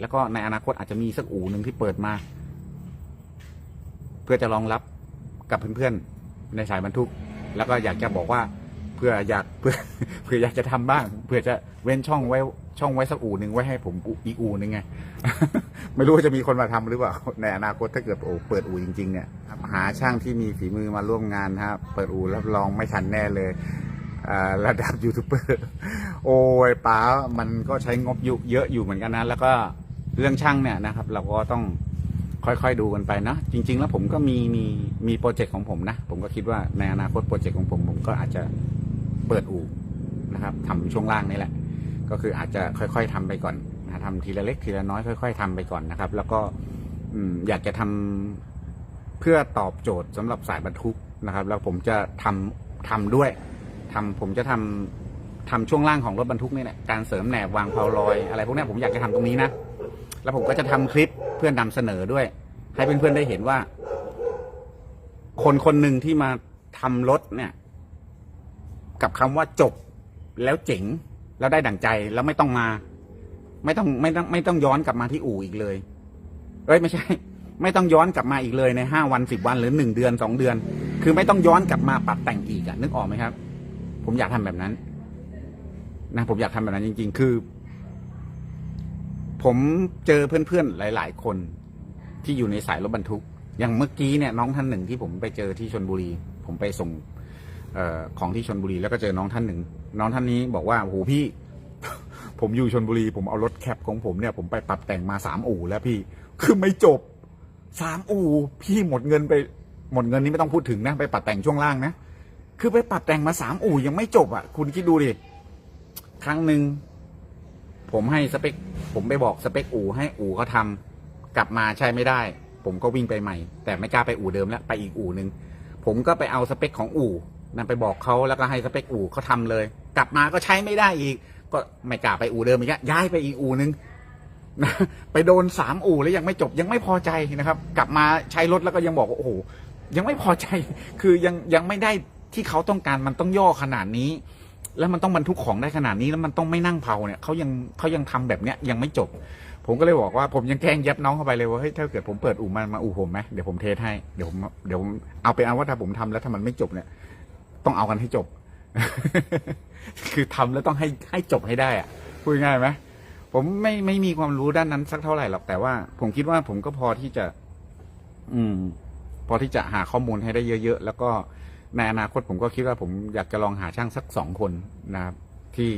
แล้วก็ในอนาคตอาจจะมีสักอู่หนึ่งที่เปิดมา เพื่อจะรองรับกับเพื่อนๆในสายบรรทุก แล้วก็อยากจะบอกว่าเพื่ออยากเพื่อเพื่ออยากจะทำบ้าง เพื่อจะเว้นช่องไว้ช่องไว้สักอู่หนึ่งไว้ให้ผมอีกอู่หนึ่งไง ไม่รู้ว่าจะมีคนมาทำหรือเปล่าในอนาคตถ้าเกิดโอ้เปิดอู่จริง ๆ เนี่ย หาช่างที่มีฝีมือมาร่วมงานนะครับเปิดอู่รับรองไม่ทันแน่เลยระดับยูทูบเบอร์โอ้ยป๋ามันก็ใช้งบยุเยอะอยู่เหมือนกันนะแล้วก็ เรื่องช่างเนี่ยนะครับ เราก็ต้องค่อยๆดูกันไปเนาะจริง ๆ แล้วผมก็มีมีมีโปรเจกต์ของผมนะ ผมก็คิดว่าในอนาคตโปรเจกต์ของผมผมก็อาจจะเปิดอู่นะครับทำช่วงล่างนี่แหละ ก็คืออาจจะค่อย ๆทำไปก่อนนะทำทีละเล็กทีละน้อยค่อย ๆทำไปก่อนนะครับ แล้วก็อยากจะทำเพื่อตอบโจทย์สำหรับสายบรรทุกนะครับ แล้วผมจะทำทำด้วยทำผมจะทำทำช่วงล่างของรถบรรทุกนี่แหละการเสริมแหนบวางเพลาลอยอะไรพวกนี้ผมอยากจะทำตรงนี้นะ แล้วผมก็จะทำคลิปเพื่อนำเสนอด้วย ให้เพื่อนๆได้เห็นว่า คนคนหนึ่งที่มาทำรถเนี่ย กับคำว่าจบแล้วเจ๋งแล้วได้ดั่งใจแล้วไม่ต้องมา ไม่ต้องไม่ต้องไม่ต้องย้อนกลับมาที่อู่อีกเลยเอ้ยไม่ใช่ ไม่ต้องย้อนกลับมาอีกเลยในห้าวันสิบวันหรือหนึ่งเดือนสองเดือน คือไม่ต้องย้อนกลับมาปรับแต่งอีกอะนึกออกไหมครับ ผมอยากทำแบบนั้น นะผมอยากทำแบบนั้นจริง ๆ คือ ผมเจอเพื่อนๆ หลาย ๆ คนที่อยู่ในสายรถบรรทุก อย่างเมื่อกี้เนี่ยน้องท่านหนึ่งที่ผมไปเจอที่ชนบุรี ผมไปส่งออของที่ชนบุรีแล้วก็เจอน้องท่านหนึ่ง น้องท่านนี้บอกว่าโอ้โหพี่ ผมอยู่ชนบุรี ผมเอารถแคปของผมเนี่ย ผมไปปรับแต่งมาสามอู่แล้วพี่ คือไม่จบสามอู่พี่หมดเงินไปหมดเงินนี้ไม่ต้องพูดถึงนะ ไปปรับแต่งช่วงล่างนะคือไปปรับแต่งมาสามอู่ยังไม่จบอะ คุณคิดดูดิครั้งหนึ่ง ผมให้สเปค ผมไปบอกสเปคอู่ให้อู่เขาทำกลับมาใช้ไม่ได้ ผมก็วิ่งไปใหม่ แต่ไม่กล้าไปอู่เดิมแล้วไปอีกอู่หนึ่งผมก็ไปเอาสเปคของอู่นั่นไปบอกเขาแล้วก็ให้สเปคอู่เขาทำเลย กลับมาก็ใช้ไม่ได้อีก ก็ไม่กล้าไปอู่เดิมอีกย้ายไปอีกอู่หนึ่งนะไปโดนสามอู่แล้วยังไม่จบยังไม่พอใจนะครับ กลับมาใช้รถแล้วก็ยังบอกว่าโอ้โหยังไม่พอใจ คือยังยังไม่ได้ที่เขาต้องการมันต้องย่อขนาดนี้ แล้วมันต้องบรรทุกของได้ขนาดนี้แล้วมันต้องไม่นั่งเผาเนี่ยเขายังเขายังทำแบบเนี้ยยังไม่จบ ผมก็เลยบอกว่าผมยังแกล้งยับน้องเข้าไปเลยว่าเฮ้ยถ้าเกิดผมเปิดอู่มามาอู่ผมไหมเดี๋ยวผมเทสให้เดี๋ยวผมเดี๋ยวเอาเป็นเอาว่าถ้าผมทำแล้วถ้ามันไม่จบเนี่ย ต้องเอากันให้จบ คือทำแล้วต้องให้ให้จบให้ได้อะพูดง่ายไหมผมไม่ไม่มีความรู้ด้านนั้นสักเท่าไหร่หรอกแต่ว่า ผมคิดว่าผมก็พอที่จะ อืม พอที่จะหาข้อมูลให้ได้เยอะๆแล้วก็ ในอนาคตผมก็คิดว่าผมอยากจะลองหาช่างสักสองคนนะครับที่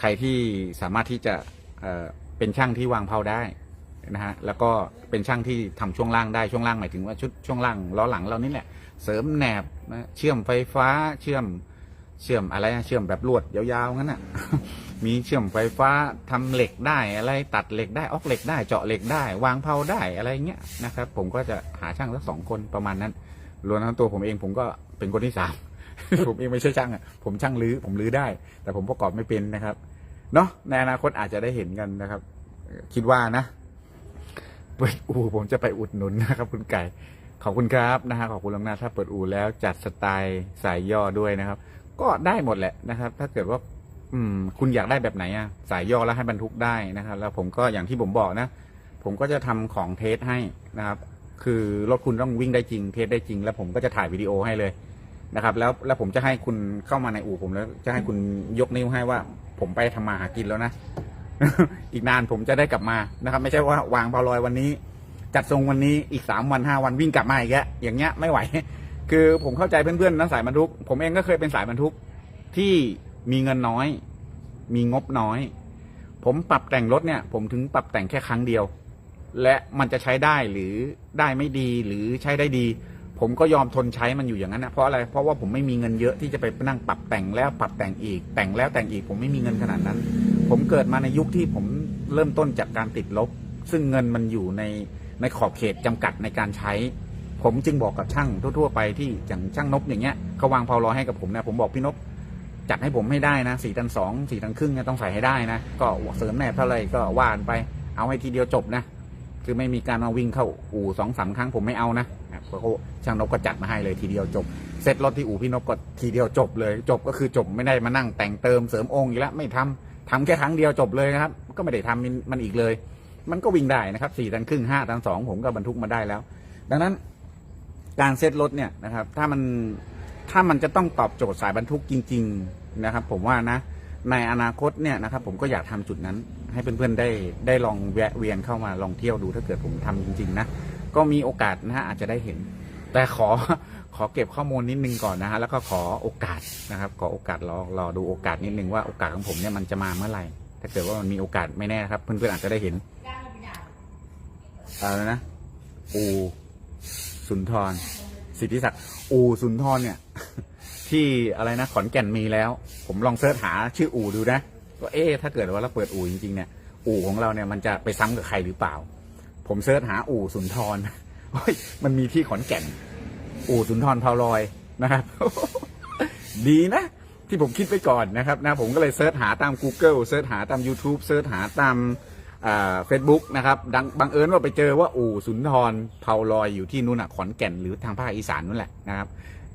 ใครที่สามารถที่จะเอ่อเป็นช่างที่วางเพลาได้นะฮะแล้วก็เป็นช่างที่ทำช่วงล่างได้ช่วงล่างหมายถึงว่าชุดช่วงล่างล้อหลังเรานี่แหละเสริมแหนบนะเชื่อมไฟฟ้าเชื่อมเชื่อมอะไรนะเชื่อมแบบลวดยาวๆงั้นน่ะมีเชื่อมไฟฟ้าทำเหล็กได้อะไรตัดเหล็กได้ออกเหล็กได้เจาะเหล็กได้ วางเพลาได้อะไรเงี้ยนะครับ ผมก็จะหาช่างสักสองคนประมาณนั้นรวมทั้งตัวผมเองผมก็ เป็นคนที่สามผมเองไม่ใช่ช่างอะผมช่างรื้อผมรื้อได้ แต่ผมประกอบไม่เป็นนะครับเนาะในอนาคตอาจจะได้เห็นกันนะครับ คิดว่านะเปิดอู่ผมจะไปอุดหนุนนะครับ คุณไก่ขอบคุณครับนะฮะขอบคุณลวงหน้าถ้าเปิดอู่แล้วจัดสไตล์สายย่อด้วยนะครับ ก็ได้หมดแหละนะครับ ถ้าเกิดว่า อืม คุณอยากได้แบบไหนอะสายย่อแล้วให้บรรทุกได้นะครับ แล้วผมก็อย่างที่ผมบอกนะ ผมก็จะทำของเทสให้นะครับ คือรถคุณต้องวิ่งได้จริงเทสได้จริง แล้วผมก็จะถ่ายวิดีโอให้เลย นะครับแล้วแล้วผมจะให้คุณเข้ามาในอู่ผมแล้วจะให้คุณยกนิ้วให้ว่า ผมไปทำมาหากินแล้วนะ อีกนานผมจะได้กลับมานะครับ ไม่ใช่ว่าวางเบาลอยวันนี้ จัดทรงวันนี้อีกสามวันห้าวันวิ่งกลับมาอีกแล้วอย่างเงี้ยไม่ไหว คือผมเข้าใจเพื่อนๆนะสายบรรทุก ผมเองก็เคยเป็นสายบรรทุกที่มีเงินน้อย มีงบน้อย ผมปรับแต่งรถเนี่ย ผมถึงปรับแต่งแค่ครั้งเดียว และมันจะใช้ได้หรือได้ไม่ดีหรือใช้ได้ดี ผมก็ยอมทนใช้มันอยู่อย่างนั้นนะเพราะอะไรเพราะว่าผมไม่มีเงินเยอะที่จะไปนั่งปรับแต่งแล้วปรับแต่งอีก แต่งแล้วแต่งอีก ผมไม่มีเงินขนาดนั้น ผมเกิดมาในยุคที่ผมเริ่มต้นจากการติดลบ ซึ่งเงินมันอยู่ในในขอบเขตจำกัดในการใช้ ผมจึงบอกกับช่างทั่ว ๆ ไปที่อย่างช่างนบอย่างเงี้ยเขาวางเพลารอให้กับผมนะผมบอกพี่นบจัดให้ผมให้ได้นะสี่ตันสองสี่ตันครึ่งเนี่ยต้องใส่ให้ได้นะก็เสริมแหนบเท่าไรก็ว่านไป เอาให้ทีเดียวจบนะ คือไม่มีการมาวิ่งเข้าอู่สองสามครั้งผมไม่เอานะ เพราะเขาช่างนบก็จัดมาให้เลยทีเดียวจบ เสร็จรถที่อู่พี่นบก็ทีเดียวจบเลย จบก็คือจบไม่ได้มานั่งแต่งเติมเสริมองค์อีกแล้วไม่ทำทำแค่ครั้งเดียวจบเลยนะครับ ก็ไม่ได้ทำมันอีกเลย มันก็วิ่งได้นะครับสี่ตันครึ่งห้าตันสองผมก็บรรทุกมาได้แล้ว ดังนั้นการเซ็ตรถเนี่ยนะครับ ถ้ามันถ้ามันจะต้องตอบโจทย์สายบรรทุกจริง ๆนะครับ ผมว่านะในอนาคตเนี่ยนะครับผมก็อยากทำจุดนั้น ให้เพื่อนๆได้ได้ลองแวะเวียนเข้ามาลองเที่ยวดูถ้าเกิดผมทำจริง ๆ นะ ก็มีโอกาสนะฮะอาจจะได้เห็น แต่ขอขอเก็บข้อมูลนิดนึงก่อนนะฮะแล้วก็ขอโอกาสนะครับขอโอกาสรอรอดูโอกาสนิดนึงว่าโอกาสของผมเนี่ยมันจะมาเมื่อไหร่ ถ้าเกิดว่ามันมีโอกาสไม่แน่ครับ เพื่อนๆอาจจะได้เห็นอะไรนะอูสุนทร สิทธิศักดิ์อูสุนทรเนี่ย ที่อะไรนะขอนแก่นมีแล้ว ผมลองเสิร์ชหาชื่ออูดูนะว่าเอ๊ะถ้าเกิดว่าเราเปิดอูจริงๆเนี่ยอูของเราเนี่ยมันจะไปซ้ำกับใครหรือเปล่า ผมเสิร์ชหาอู่สุนทรเฮ้ยมันมีที่ขอนแก่น อู่สุนทรพาวลอยนะครับ ดีนะที่ผมคิดไปก่อนนะครับนะผมก็เลยเสิร์ชหาตาม Google เสิร์ชหาตาม YouTube เสิร์ชหาตามเฟซบุ๊กนะครับดังบังเอิญว่าไปเจอว่าอู่สุนทรเผาลอยอยู่ที่นู่นอะขอนแก่นหรือทางภาคอีสานนั่นแหละนะครับ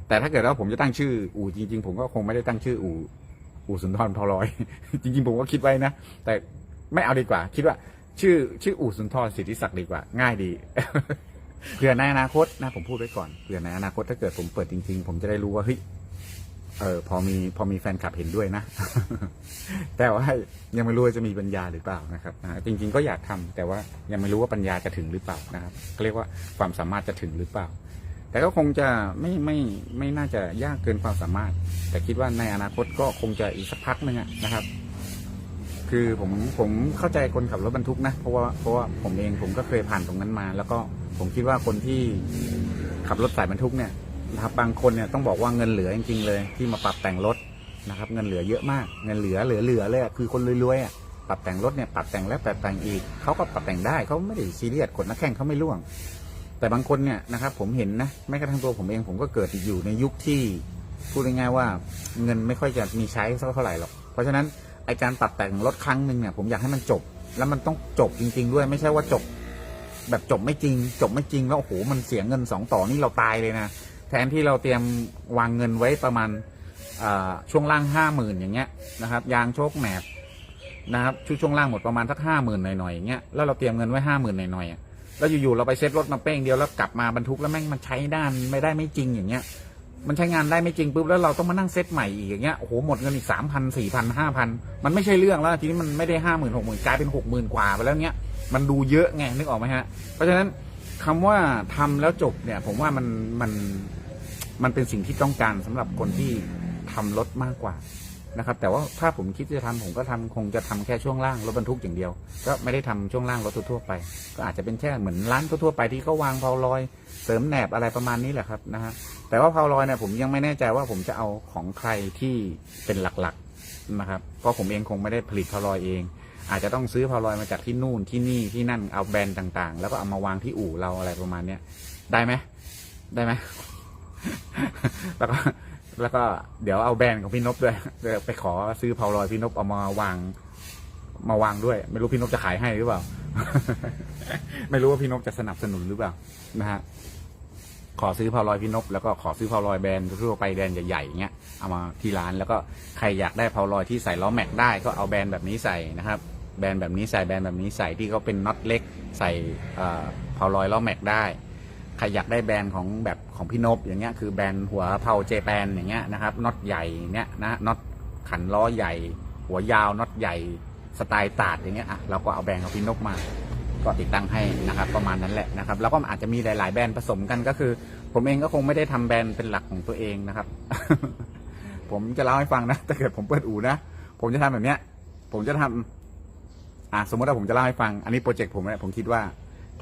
แต่ถ้าเกิดว่าผมจะตั้งชื่ออู่จริง ๆ ผมก็คงไม่ได้ตั้งชื่ออู่อู่สุนทรเผาลอย จริง ๆ ผมก็คิดไว้นะ แต่ไม่เอาดีกว่า คิดว่า ชื่อชื่ออู่สุนทรสิทธิศักดิ์ดีกว่า ง่ายดี เผื่อในอนาคตนะผมพูดไว้ก่อนเผื่อในอนาคตถ้าเกิดผมเปิดจริง ๆ ผมจะได้รู้ว่าเฮ้ยเออพอมีพอมีแฟนคลับเห็นด้วยนะ แต่ว่ายังไม่รู้ว่าจะมีปัญญาหรือเปล่านะครับจริง ๆ ก็อยากทำแต่ว่ายังไม่รู้ว่าปัญญาจะถึงหรือเปล่านะครับเรียกว่าความสามารถจะถึงหรือเปล่า แต่ก็คงจะไม่ไม่ไม่น่าจะยากเกินความสามารถ แต่คิดว่าในอนาคตก็คงจะอีกสักพักหนึงนะครับ คือผมผมเข้าใจคนขับรถบรรทุกนะ เพราะว่าเพราะว่าผมเองผมก็เคยผ่านตรงนั้นมา แล้วก็ผมคิดว่าคนที่ขับรถสายบรรทุกเนี่ยนะครับบางคนเนี่ยต้องบอกว่าเงินเหลือจริงๆเลย ที่มาปรับแต่งรถนะครับเงินเหลือเยอะมาก เงินเหลือเหลือเหลือเลยคือคนรวยๆอะปรับแต่งรถเนี่ยปรับแต่งแล้วปรับแต่งอีกเขาก็ปรับแต่งได้เขาไม่ได้ซีเรียสกดนักแข่งเขาไม่ล่วง แต่บางคนเนี่ยนะครับผมเห็นนะแม้กระทั่งตัวผมเองผมก็เกิดอยู่ในยุคที่พูดง่ายๆว่าเงินไม่ค่อยจะมีใช้เท่าไหร่หรอกเพราะฉะนั้น ไอการปรับแต่งรถครั้งหนึ่งเนี่ยผมอยากให้มันจบ แล้วมันต้องจบจริง ๆ ด้วยไม่ใช่ว่าจบ แบบจบไม่จริง จบไม่จริงแล้วโอ้โหมันเสียเงินสองต่อนี่เราตายเลยนะแทนที่เราเตรียมวางเงินไว้ประมาณช่วงล่างห้าหมื่นอย่างเงี้ยนะครับ ยางโชคแหนบนะครับชุดช่วงล่างหมดประมาณสักห้าหมื่นหน่อยๆอย่างเงี้ยแล้วเราเตรียมเงินไว้ห้าหมื่นหน่อยๆแล้วอยู่ๆเราไปเซ็ตรถมาเป้งเดียวแล้วกลับมาบรรทุกแล้วแม่งมันใช้ด้านไม่ได้ไม่จริงอย่างเงี้ย มันใช้งานได้ไม่จริงปุ๊บแล้วเราต้องมานั่งเซตใหม่อีกอย่างเงี้ยโอ้โหหมดเงินอีกสามพันสี่พันห้าพันมันไม่ใช่เรื่องแล้วทีนี้มันไม่ได้ห้าหมื่นหกหมื่นกลายเป็นหกหมื่นกว่าไปแล้วเงี้ยมันดูเยอะไงนึกออกไหมฮะ เพราะฉะนั้นคำว่าทำแล้วจบเนี่ย ผมว่ามันมันมันเป็นสิ่งที่ต้องการสำหรับคนที่ทำรถมากกว่า นะครับ แต่ว่าถ้าผมคิดจะทำผมก็ทำคงจะทำแค่ช่วงล่างรถบรรทุกอย่างเดียว ก็ไม่ได้ทำช่วงล่างรถทั่วไป ก็อาจจะเป็นแค่เหมือนร้านทั่วไปที่เขาวางเพาลอยเสริมแหนบอะไรประมาณนี้แหละครับนะฮะแต่ว่าเพาลอยเนี่ยผมยังไม่แน่ใจว่าผมจะเอาของใครที่เป็นหลักๆนะครับเพราะผมเองคงไม่ได้ผลิตเพาลอยเอง อาจจะต้องซื้อเพาลอยมาจากที่นู่นที่นี่ที่นั่นเอาแบรนด์ต่างๆ แล้วก็เอามาวางที่อู่เราอะไรประมาณเนี้ยได้ไหมได้ไหมแล้วก็ แล้วก็เดี๋ยวเอาแบรนด์ของพี่นพด้วยเดี๋ยวไปขอซื้อเพาลอยพี่นพเอามาวาง มาวางด้วย ไม่รู้พี่นพจะขายให้หรือเปล่า ไม่รู้ว่าพี่นพจะสนับสนุนหรือเปล่านะฮะขอซื้อเพาลอยพี่นพแล้วก็ขอซื้อเพาลอยแบรนด์ทั่วไปแบรนด์ใหญ่ๆอย่างเงี้ยเอามาที่ร้านแล้วก็ใครอยากได้เพาลอยที่ใส่ล้อแม็กได้ก็เอาแบรนด์แบบนี้ใส่นะครับแบรนด์แบบนี้ใส่แบรนด์แบบนี้ใส่ที่เขาเป็นน็อตเล็ก ใส่เพาลอยล้อแม็กได้ ใครอยากได้แบรนด์ของแบบของพี่นพอย่างเงี้ยคือแบรนด์หัวเผาเจแปนอย่างเงี้ยนะครับน็อตใหญ่เนี้ยนะน็อตขันล้อใหญ่ หัวยาวน็อตใหญ่สไตล์ตาดอย่างเงี้ยอะเราก็เอาแบรนด์ของพี่นพมาก็ติดตั้งให้นะครับประมาณนั้นแหละนะครับแล้วก็อาจจะมีหลาย ๆ แบรนด์ผสมกันก็คือ ผมเองก็คงไม่ได้ทำแบรนด์เป็นหลักของตัวเองนะครับ ผมจะเล่าให้ฟังนะถ้าเกิดผมเปิดอู่นะผมจะทำแบบเนี้ย ผมจะทำอ่าสมมติว่าผมจะเล่าให้ฟังอันนี้โปรเจกต์ผมเนี่ยผมคิดว่า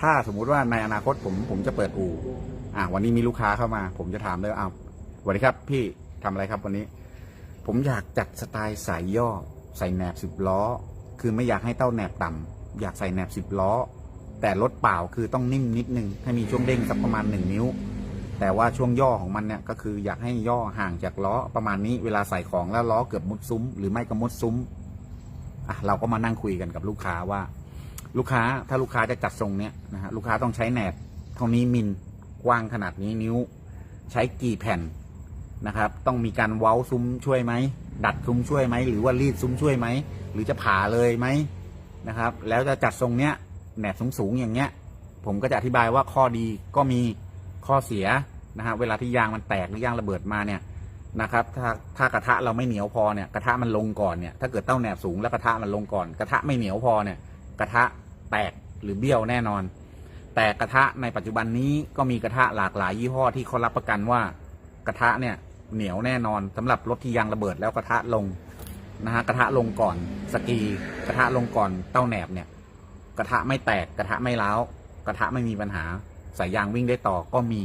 ถ้าสมมุติว่าในอนาคตผมผมจะเปิดอู่อ่าวันนี้มีลูกค้าเข้ามา ผมจะถามเลยอ้าวสวัสดีครับ พี่ทำอะไรครับวันนี้ ผมอยากจัดสไตล์สายย่อ ใส่แหนบสิบล้อ คือไม่อยากให้เต้าแหนบต่ำอยากใส่แหนบสิบล้อ แต่รถเปล่าคือต้องนิ่มนิดนึง ให้มีช่วงเด้งสักประมาณหนึ่งนิ้ว แต่ว่าช่วงย่อของมันเนี่ยก็คืออยากให้ย่อห่างจากล้อประมาณนี้เวลาใส่ของแล้วล้อเกือบมุดซุ้ม หรือไม่ก็มุดซุ้มอะเราก็มานั่งคุยกันกับลูกค้าว่า ลูกค้าถ้าลูกค้าจะจัดทรงเนี้ยนะฮะลูกค้าต้องใช้แหนบเท่านี้มิลกว้างขนาดนี้นิ้ว ใช้กี่แผ่นนะครับ ต้องมีการเว้าซุ้มช่วยไหมดัดซุ้มช่วยไหมหรือว่ารีดซุ้มช่วยไหมหรือจะผ่าเลยไหมนะครับ แล้วจะจัดทรงเนี้ยแหนบสูงๆอย่างเงี้ย ผมก็จะอธิบายว่าข้อดีก็มีข้อเสียนะฮะเวลาที่ยางมันแตกหรือยางระเบิดมาเนี่ยนะครับถ้าถ้ากระทะเราไม่เหนียวพอเนี่ยกระทะมันลงก่อนเนี่ยถ้าเกิดเต้าแหนบสูงแล้วกระทะมันลงก่อน กระทะไม่เหนียวพอเนี่ยกระทะ แตกหรือเบี้ยวแน่นอน แต่กระทะในปัจจุบันนี้ก็มีกระทะหลากหลายยี่ห้อที่เขารับประกันว่ากระทะเนี่ยเหนียวแน่นอนสำหรับรถที่ยางระเบิดแล้วกระทะลงนะฮะกระทะลงก่อนสกี กระทะลงก่อนเต้าแหนบเนี่ย กระทะไม่แตกกระทะไม่ร้าวกระทะไม่มีปัญหาสายยางวิ่งได้ต่อก็มี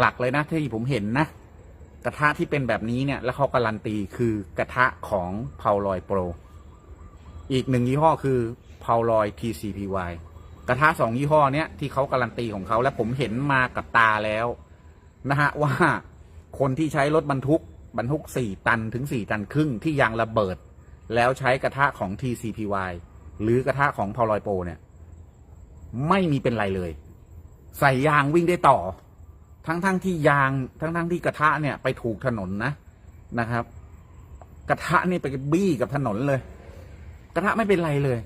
หลักๆ เลยนะที่ผมเห็นนะ กระทะที่เป็นแบบนี้เนี่ย แล้วเขาการันตีคือกระทะของพาวลอยโปร อีกหนึ่งยี่ห้อคือ พาวลอย TCPY กระทะสองยี่ห้อเนี้ยที่เขาการันตีของเขาและผมเห็นมากับตาแล้วนะฮะว่าคนที่ใช้รถบรรทุกบรรทุกสี่ตันถึงสี่ตันครึ่งที่ยางระเบิด แล้วใช้กระทะของ TCPY หรือกระทะของพาวลอยโปเนี่ย ไม่มีเป็นไรเลย ใส่ยางวิ่งได้ต่อ ทั้งๆทที่ยางทั้งๆทที่กระทะเนี่ยไปถูกถนนนะนะครับ กระทะนี่ไปบี้กับถนนเลย กระทะไม่เป็นไรเลย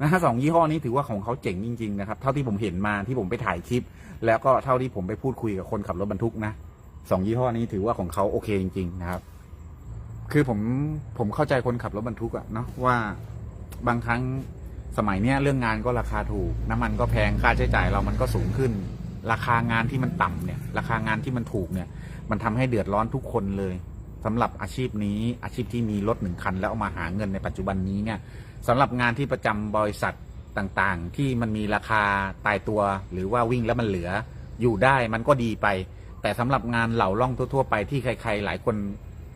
นะฮะสองยี่ห้อนี้ถือว่าของเขาเจ๋งจริงๆนะครับ เท่าที่ผมเห็นมาที่ผมไปถ่ายคลิป แล้วก็เท่าที่ผมไปพูดคุยกับคนขับรถบรรทุกนะสองยี่ห้อนี้ถือว่าของเขาโอเคจริง ๆ นะครับ คือผมผมเข้าใจคนขับรถบรรทุกอะเนาะว่าบางครั้งสมัยเนี้ยเรื่องงานก็ราคาถูก น้ำมันก็แพงค่าใช้จ่ายเรามันก็สูงขึ้น ราคางานที่มันต่ำเนี่ย ราคางานที่มันถูกเนี่ย มันทำให้เดือดร้อนทุกคนเลยสำหรับอาชีพนี้อาชีพที่มีรถหนึ่งคัน แล้วเอามาหาเงินในปัจจุบันนี้เนี่ย สำหรับงานที่ประจำบริษัทต่างๆ ที่มันมีราคาตายตัว หรือว่าวิ่งแล้วมันเหลืออยู่ได้มันก็ดีไป แต่สำหรับงานเหล่าล่องทั่ว ๆ ไปที่ใคร ๆ หลายคน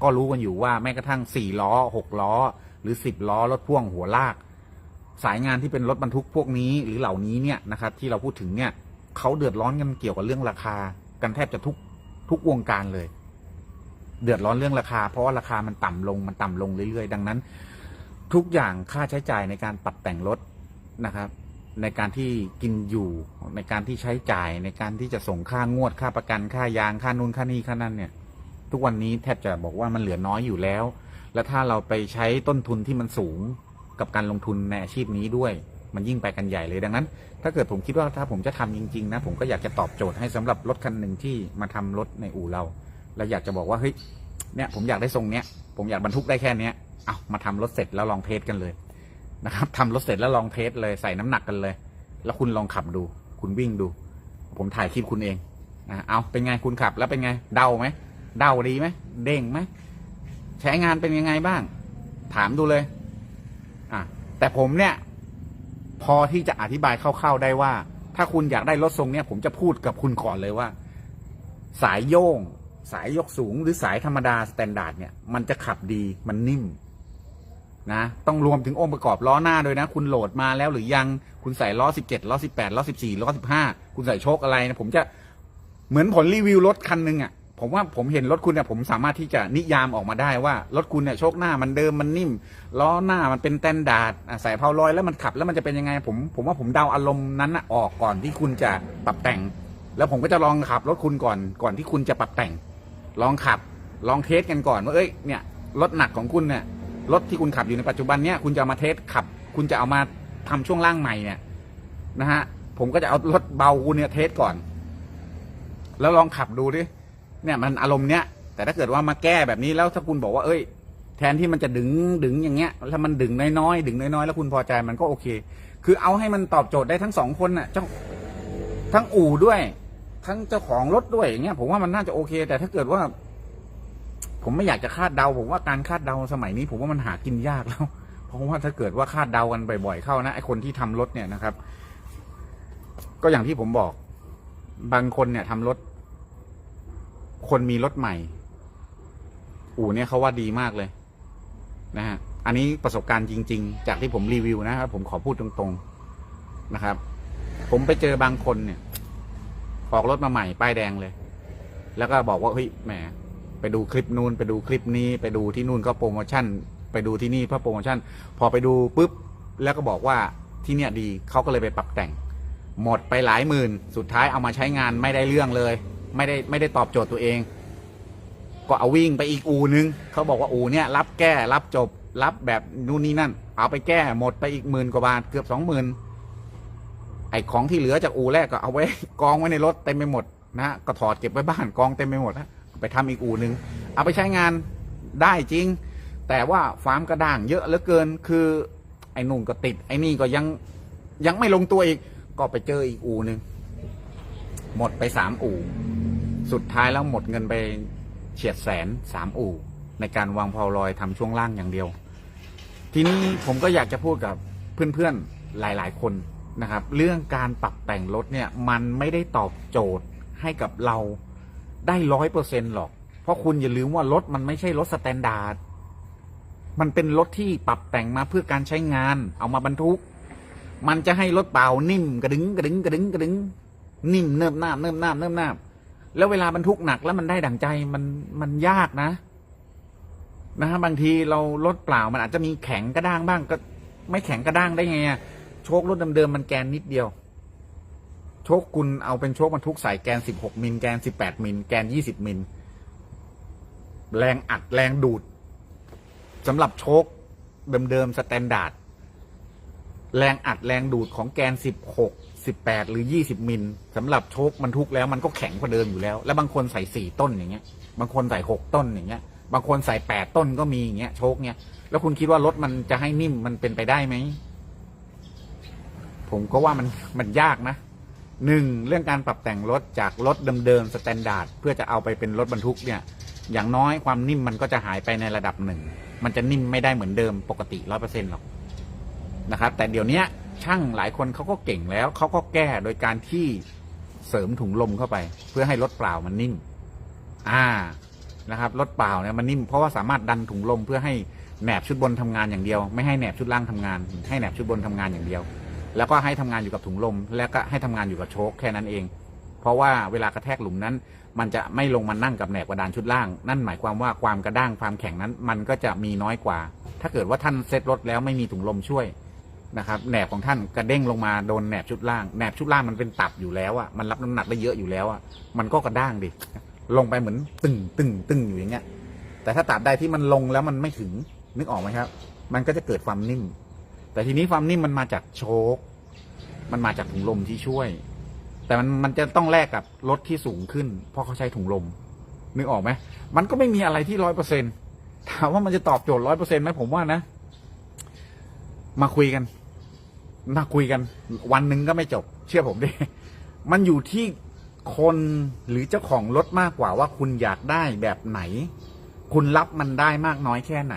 ก็รู้กันอยู่ว่าแม้กระทั่งสี่ล้อหกล้อ หรือสิบล้อรถพ่วงหัวลาก สายงานที่เป็นรถบรรทุกพวกนี้หรือเหล่านี้เนี่ยนะครับที่เราพูดถึงเนี่ยเขาเดือดร้อนกันเกี่ยวกับเรื่องราคา กันแทบจะทุกทุกวงการเลย เดือดร้อนเรื่องราคา เพราะว่าราคามันต่ำลงมันต่ำลงเรื่อยๆ ดังนั้น ทุกอย่างค่าใช้จ่ายในการปรับแต่งรถนะครับ ในการที่กินอยู่ในการที่ใช้จ่ายในการที่จะส่งค่างวดค่าประกันค่ายางค่านู่นค่านี่ค่านั่นเนี่ย ทุกวันนี้แทบจะบอกว่ามันเหลือน้อยอยู่แล้ว แล้วถ้าเราไปใช้ต้นทุนที่มันสูงกับการลงทุนในอาชีพนี้ด้วย มันยิ่งไปกันใหญ่เลยดังนั้น ถ้าเกิดผมคิดว่าถ้าผมจะทำจริงๆนะผมก็อยากจะตอบโจทย์ให้สำหรับรถคันหนึ่งที่มาทำรถในอู่เรา แล้วอยากจะบอกว่าเฮ้ยเนี่ยผมอยากได้ทรงเนี้ยผมอยากบรรทุกได้แค่เนี้ย เอามาทำรถเสร็จแล้วลองเทสกันเลยนะครับทำรถเสร็จแล้วลองเทสเลยใส่น้ำหนักกันเลย แล้วคุณลองขับดู คุณวิ่งดู ผมถ่ายคลิปคุณเองนะเอาเป็นไงคุณขับแล้วเป็นไงเดาไหมเดาดีไหมเด้งไหมใช้งานเป็นยังไงบ้าง ถามดูเลยอะแต่ผมเนี่ย พอที่จะอธิบายคร่าวๆได้ว่า ถ้าคุณอยากได้รถทรงเนี่ยผมจะพูดกับคุณก่อนเลยว่า สายโยง สายยกสูงหรือสายธรรมดาสแตนดาร์ดเนี่ย มันจะขับดีมันนิ่ม นะต้องรวมถึงองค์ประกอบล้อหน้าด้วยนะ คุณโหลดมาแล้วหรือยังคุณใส่ล้อสิบเจ็ดล้อสิบแปดล้อสิบสี่ล้อสิบห้าคุณใส่โชคอะไรนะผมจะเหมือนผลรีวิวรถคันหนึ่งอะผมว่าผมเห็นรถคุณเนี่ยผมสามารถที่จะนิยามออกมาได้ว่ารถคุณเนี่ยโชคหน้ามันเดิมมันนิ่มล้อหน้ามันเป็นแตนดาร์ดใส่เพาลอยแล้วมันขับแล้วมันจะเป็นยังไง ผมผมว่าผมเดาอารมณ์นั้นนะออกก่อนที่คุณจะปรับแต่ง แล้วผมก็จะลองขับรถคุณก่อนก่อนที่คุณจะปรับแต่ง ลองขับ ลองเทสกันก่อนว่าเอ้ยเนี่ยรถหนักของคุณเนี่ย รถที่คุณขับอยู่ในปัจจุบันเนี่ยคุณจะเอามาเทสขับ คุณจะเอามาทำช่วงล่างใหม่เนี่ยนะฮะผมก็จะเอารถเบาคุณเนี่ยเทสก่อน แล้วลองขับดูดิเนี่ยมันอารมณ์เนี้ยแต่ถ้าเกิดว่ามาแก้แบบนี้แล้วถ้าคุณบอกว่าเอ้ย แทนที่มันจะดึงดึงอย่างเงี้ยแล้วมันดึงน้อยๆดึงน้อยๆแล้วคุณพอใจมันก็โอเค คือเอาให้มันตอบโจทย์ได้ทั้งสองคนน่ะเจ้าทั้งอู่ด้วย ทั้งเจ้าของรถด้วยอย่างเงี้ยผมว่ามันน่าจะโอเค แต่ถ้าเกิดว่า ผมไม่อยากจะคาดเดา ผมว่าการคาดเดาสมัยนี้ ผมว่ามันหากินยากแล้ว เพราะว่าถ้าเกิดว่าคาดเดากันบ่อยๆเข้านะไอคนที่ทำรถเนี่ยนะครับ ก็อย่างที่ผมบอก บางคนเนี่ยทำรถ คนมีรถใหม่ อู่เนี่ยเขาว่าดีมากเลยนะฮะอันนี้ประสบการณ์จริง ๆ จากที่ผมรีวิวนะครับ ผมขอพูดตรงๆนะครับ ผมไปเจอบางคนเนี่ย ออกรถมาใหม่ป้ายแดงเลย แล้วก็บอกว่าเฮ้ยแหม ไปดูคลิปนู้นไปดูคลิปนี้ ไปดูที่นู่นก็โปรโมชั่น ไปดูที่นี่เพื่อโปรโมชั่น พอไปดูปุ๊บแล้วก็บอกว่าที่เนี่ยดีเขาก็เลยไปปรับแต่ง หมดไปหลายหมื่น สุดท้ายเอามาใช้งานไม่ได้เรื่องเลย ไม่ได้ไม่ได้ตอบโจทย์ตัวเอง ก็เอาวิ่งไปอีกอูนึงเขาบอกว่าอูเนี่ยรับแก้รับจบรับแบบนู่นนี่นั่น เอาไปแก้หมดไปอีกหมื่นกว่าบาทเกือบสองหมื่นไอของที่เหลือจากอูแรกก็เอาไว้กองไว้ในรถเต็มไปหมดนะฮะก็ถอดเก็บไว้บ้านกองเต็มไปหมดนะ ไปทำอีกอู่หนึ่งเอาไปใช้งานได้จริง แต่ว่าฟาร์มกระด่างเยอะเหลือเกิน คือ ไอ้นุ่นก็ติด ไอ้นี่ก็ยังยังไม่ลงตัวอีก ก็ไปเจออีกอู่หนึ่งหมดไปสามอู่ สุดท้ายแล้วหมดเงินไปเฉียดแสนสามอู่ ในการวางพาลอยทำช่วงล่างอย่างเดียว ทีนี้ผมก็อยากจะพูดกับเพื่อนๆหลายๆ คนนะครับ เรื่องการปรับแต่งรถเนี่ยมันไม่ได้ตอบโจทย์ให้กับเรา ได้ร้อยเปอร์เซ็นหรอก เพราะคุณอย่าลืมว่ารถมันไม่ใช่รถสแตนดาร์ด มันเป็นรถที่ปรับแต่งมาเพื่อการใช้งาน เอามาบรรทุก มันจะให้รถเปล่านิ่มกระดึงกระดึงกระดึงกระดึง นิ่มเนิบหน้าเนิบหน้าเนิบหน้าแล้วเวลาบรรทุกหนักแล้วมันได้ดั่งใจมันมันยากนะ นะฮะบางทีเรารถเปล่ามันอาจจะมีแข็งกระด้างบ้างก็ ไม่แข็งกระด้างได้ไงอะโชครถเดิมๆมันแกนนิดเดียว โชคคุณเอาเป็นโชคบรรทุกใส่แกน 16 มิล แกน 18 มิล แกน 20 มิล แรงอัดแรงดูดสำหรับโชคเดิม ๆ สแตนดาร์ด แรงอัดแรงดูดของแกน 16 18 หรือ 20 มิลสำหรับโชคบรรทุกแล้วมันก็แข็งกว่าเดิมอยู่แล้ว แล้วบางคนใส่ 4 ต้นอย่างเงี้ย บางคนใส่ 6 ต้นอย่างเงี้ย บางคนใส่ 8 ต้นก็มีอย่างเงี้ยโชคเงี้ย แล้วคุณคิดว่ารถมันจะให้นิ่มมันเป็นไปได้ไหม ผมก็ว่ามันมันยากนะ หนึ่งเรื่องการปรับแต่งรถจากรถเดิมๆสแตนดาร์ดเพื่อจะเอาไปเป็นรถบรรทุกเนี่ยอย่างน้อยความนิ่มมันก็จะหายไปในระดับหนึ่ง มันจะนิ่มไม่ได้เหมือนเดิมปกติร้อยเปอร์เซ็นต์หรอกนะครับ แต่เดี๋ยวนี้ช่างหลายคนเขาก็เก่งแล้วเขาก็แก้โดยการที่เสริมถุงลมเข้าไป เพื่อให้รถเปล่ามันนิ่ม อ่านะครับรถเปล่าเนี่ยมันนิ่มเพราะว่าสามารถดันถุงลมเพื่อให้แหนบชุดบนทำงานอย่างเดียว ไม่ให้แหนบชุดล่างทำงาน ให้แหนบชุดบนทำงานอย่างเดียว แล้วก็ให้ทำงานอยู่กับถุงลม แล้วก็ให้ทำงานอยู่กับโชคแค่นั้นเอง เพราะว่าเวลากระแทกหลุมนั้น มันจะไม่ลงมานั่งกับแหนบกระดานชุดล่าง นั่นหมายความว่าความกระด้างความแข็งนั้น มันก็จะมีน้อยกว่า ถ้าเกิดว่าท่านเซ็ตรถแล้วไม่มีถุงลมช่วยนะครับแหนบของท่านกระเด้งลงมาโดนแหนบชุดล่างแหนบชุดล่างมันเป็นตับอยู่แล้วอะมันรับน้ำหนักได้เยอะอยู่แล้วอะมันก็กระด้างดิลงไปเหมือนตึงตึงตึงอยู่อย่างเงี้ยแต่ถ้าตับใดที่มันลงแล้วมันไม่ถึงนึกออกไหมครับ มันก็จะเกิดความนิ่ม แต่ทีนี้ความนิ่มมันมาจากโชคมันมาจากถุงลมที่ช่วย แต่มันมันจะต้องแลกกับรถที่สูงขึ้น เพราะเขาใช้ถุงลมนึกออกไหมมันก็ไม่มีอะไรที่ร้อยเปอร์เซ็นถามว่ามันจะตอบโจทย์ร้อยเปอร์เซ็นต์ไหมผมว่านะ มาคุยกัน มาคุยกัน วันหนึ่งก็ไม่จบ เชื่อผมดิมันอยู่ที่คนหรือเจ้าของรถมากกว่าว่าคุณอยากได้แบบไหน คุณรับมันได้มากน้อยแค่ไหน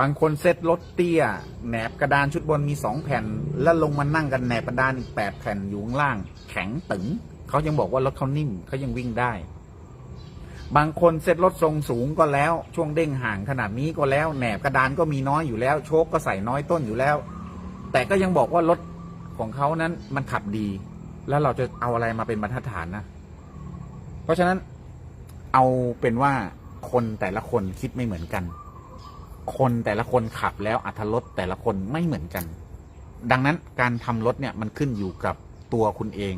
บางคนเซตรถเตี้ยแหนบกระดานชุดบนมีสองแผ่น แล้วลงมานั่งกันแหนบกระดานอีกแปดแผ่นอยู่ข้างล่าง แข็งตึงเขายังบอกว่ารถเขานิ่มเขายังวิ่งได้ บางคนเซตรถทรงสูงก็แล้ว ช่วงเด้งห่างขนาดนี้ก็แล้วแหนบกระดานก็มีน้อยอยู่แล้ว โชคก็ใส่น้อยต้นอยู่แล้ว แต่ก็ยังบอกว่ารถของเขานั้นมันขับดี แล้วเราจะเอาอะไรมาเป็นบรรทัดฐานนะเพราะฉะนั้นเอาเป็นว่าคนแต่ละคนคิดไม่เหมือนกัน คนแต่ละคนขับแล้วอัตรถแต่ละคนไม่เหมือนกัน ดังนั้นการทำรถเนี่ยมันขึ้นอยู่กับตัวคุณเอง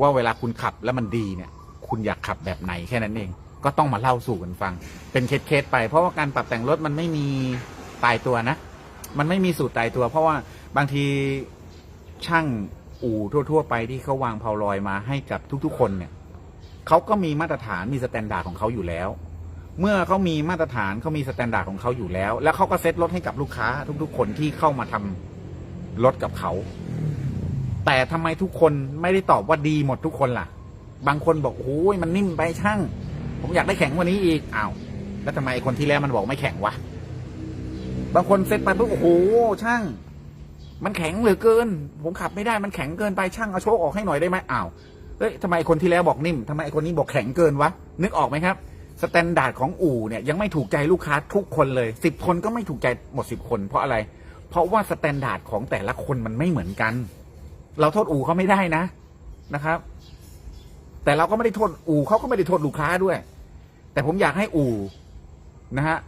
ว่าเวลาคุณขับแล้วมันดีเนี่ย คุณอยากขับแบบไหนแค่นั้นเอง ก็ต้องมาเล่าสู่กันฟัง เป็นเคสๆไป เพราะว่าการปรับแต่งรถมันไม่มีตายตัวนะ มันไม่มีสูตรตายตัว เพราะว่าบางทีช่างอู่ทั่ว ๆ ไปที่เขาวางเพาลอยมาให้กับทุก ๆ คนเนี่ยเขาก็มีมาตรฐานมีสแตนดาร์ดของเขาอยู่แล้ว เมื่อเขามีมาตรฐานเขามีสแตนดาร์ดของเขาอยู่แล้ว แล้วเขาก็เซ็ตรถให้กับลูกค้า ทุกๆ คนที่เข้ามาทำรถกับเขา แต่ทำไมทุกคนไม่ได้ตอบว่าดีหมดทุกคนล่ะ บางคนบอกโอ้ยมันนิ่มไปช่าง ผมอยากได้แข็งกว่านี้อีกอ้าวแล้วทำไมคนที่แล้วมันบอกไม่แข็งวะบางคนเซ็ตไปปุ๊บโอ้โหช่าง มันแข็งเหลือเกิน ผมขับไม่ได้มันแข็งเกินไปช่างเอาโชคออกให้หน่อยได้ไหมอ้าวเอ้ยทำไมคนที่แล้วบอกนิ่มทำไมไอ้คนนี้บอกแข็งเกินวะนึกออกไหมครับ สแตนดาร์ดของอู่เนี่ยยังไม่ถูกใจลูกค้าทุกคนเลยสิบคนก็ไม่ถูกใจหมดสิบคน เพราะอะไร เพราะว่าสแตนดาร์ดของแต่ละคนมันไม่เหมือนกัน เราโทษอู่เขาไม่ได้นะนะครับ แต่เราก็ไม่ได้โทษอู่เขาก็ไม่ได้โทษลูกค้าด้วย แต่ผมอยากให้อู่นะฮะ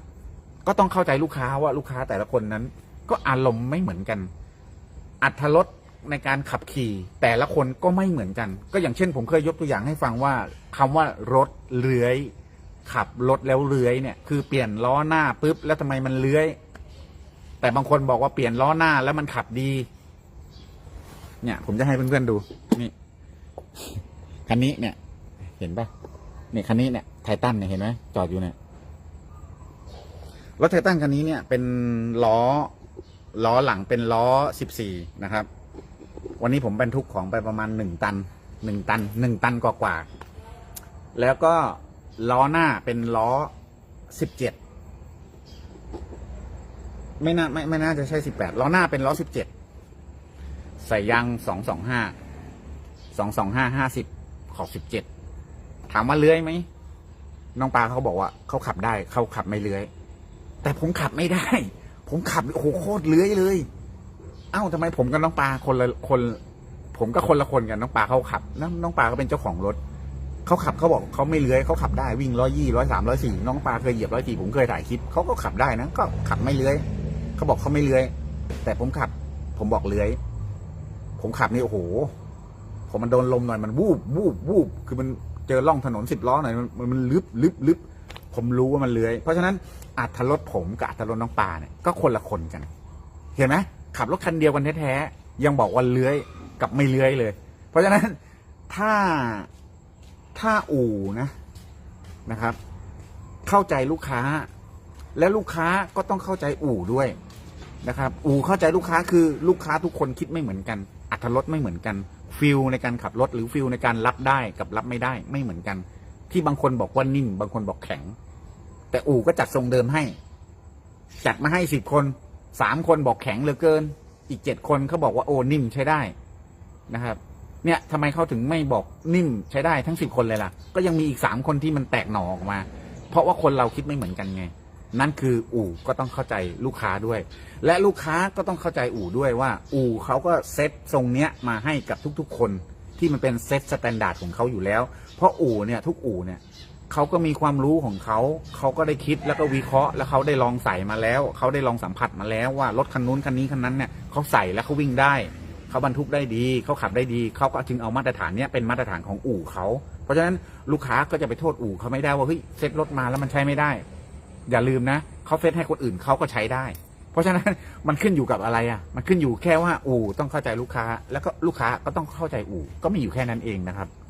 ก็ต้องเข้าใจลูกค้าว่าลูกค้าแต่ละคนนั้น ก็อารมณ์ไม่เหมือนกัน อัตรสในการขับขี่แต่ละคนก็ไม่เหมือนกัน ก็อย่างเช่น ผมเคยยกตัวอย่างให้ฟังว่าคำว่ารถเลื้อย ขับรถแล้วเลื้อยเนี่ยคือเปลี่ยนล้อหน้าปุ๊บแล้วทำไมมันเลื้อย แต่บางคนบอกว่าเปลี่ยนล้อหน้าแล้วมันขับดี เนี่ย ผมจะให้เพื่อนๆดูนี่คันนี้เนี่ย เห็นปะเนี่ยคันนี้เนี่ยไททันเนี่ยเห็นไหมจอดอยู่เนี่ยรถไททันคันนี้เนี่ย เป็นล้อล้อหลังเป็นล้อสิบสี่นะครับ วันนี้ผมบรรทุกของไปประมาณหนึ่งตันหนึ่งตันหนึ่งตันกว่าๆแล้วก็ ล้อหน้าเป็นล้อสิบเจ็ดไม่น่าไม่ไม่น่าจะใช่สิบแปดล้อหน้าเป็นล้อสิบเจ็ดใส่ยางสองสองห้าสองสองห้าห้าสิบขอบสิบเจ็ดถามว่าเลื้อยไหมน้องปลาเขาบอกว่าเขาขับได้เขาขับไม่เลื้อย แต่ผมขับไม่ได้ ผมขับโอ้โหโคตรเลื้อยเลย เอ้าทำไมผมกับน้องปลาคนละคน ผมก็คนละคนกันน้องปลาเขาขับน้องน้องปลาเขาเป็นเจ้าของรถ เขาขับเขาบอกเขาไม่เลื้อยเขาขับได้วิ่งร้อยยี่ร้อยสามร้อยสี่น้องปลาเคยเหยียบร้อยสี่ผมเคยถ่ายคลิปเขาก็ขับได้นะก็ขับไม่เลื้อยเขาบอกเขาไม่เลื้อย แต่ผมขับ ผมบอกเลื้อย ผมขับนี่โอ้โหผมมันโดนลมหน่อยมันวูบวูบวูบคือมันเจอร่องถนนสิบล้อหน่อยมันมันลึบลึบลึบผมรู้ว่ามันเลื้อย เพราะฉะนั้นอัตรถผมกับอัตรถน้องปลาเนี่ยก็คนละคนกัน เห็นไหมขับรถคันเดียวกันแท้ๆยังบอกว่าเลื้อยกับไม่เลื้อยเลย เพราะฉะนั้นถ้า ถ้าอู่นะนะครับ เข้าใจลูกค้า และลูกค้าก็ต้องเข้าใจอู่ด้วยนะครับ อู่เข้าใจลูกค้าคือลูกค้าทุกคนคิดไม่เหมือนกันอัตรรสไม่เหมือนกันฟิลในการขับรถหรือฟิลในการรับได้กับรับไม่ได้ไม่เหมือนกัน ที่บางคนบอกว่านิ่ม บางคนบอกแข็ง แต่อู่ก็จัดทรงเดิมให้ จัดมาให้สิบคนสามคนบอกแข็งเหลือเกิน อีกเจ็ดคนเขาบอกว่าโอ้นิ่มใช้ได้นะครับ เนี่ยทำไมเขาถึงไม่บอกนิ่มใช้ได้ทั้งสิบคนเลยล่ะ ก็ยังมีอีกสามคนที่มันแตกหน่อออกมา เพราะว่าคนเราคิดไม่เหมือนกันไง นั่นคืออู่ก็ต้องเข้าใจลูกค้าด้วย และลูกค้าก็ต้องเข้าใจอู่ด้วยว่า อู่เขาก็เซ็ตทรงเนี้ยมาให้กับทุกๆ คนที่มันเป็นเซ็ตสแตนดาร์ดของเขาอยู่แล้ว เพราะอู่เนี่ยทุกอู่เนี่ยเขาก็มีความรู้ของเขา เขาก็ได้คิดแล้วก็วิเคราะห์ แล้วเขาได้ลองใส่มาแล้ว เขาได้ลองสัมผัสมาแล้วว่ารถคันนู้นคันนี้คันนั้นเนี่ยเขาใส่แล้วเขาวิ่งได้ เขาบรรทุกได้ดีเขาขับได้ดีเขาก็จึงเอามาตรฐานเนี้ยเป็นมาตรฐานของอู่เขาเพราะฉะนั้นลูกค้าก็จะไปโทษอู่เขาไม่ได้ว่าเฮ้ยเซ็ตรถมาแล้วมันใช้ไม่ได้ อย่าลืมนะเขาเซ็ตให้คนอื่นเขาก็ใช้ได้ เพราะฉะนั้นมันขึ้นอยู่กับอะไรอะ มันขึ้นอยู่แค่ว่าอู่ต้องเข้าใจลูกค้า แล้วก็ลูกค้าก็ต้องเข้าใจอู่ก็มีอยู่แค่นั้นเองนะครับ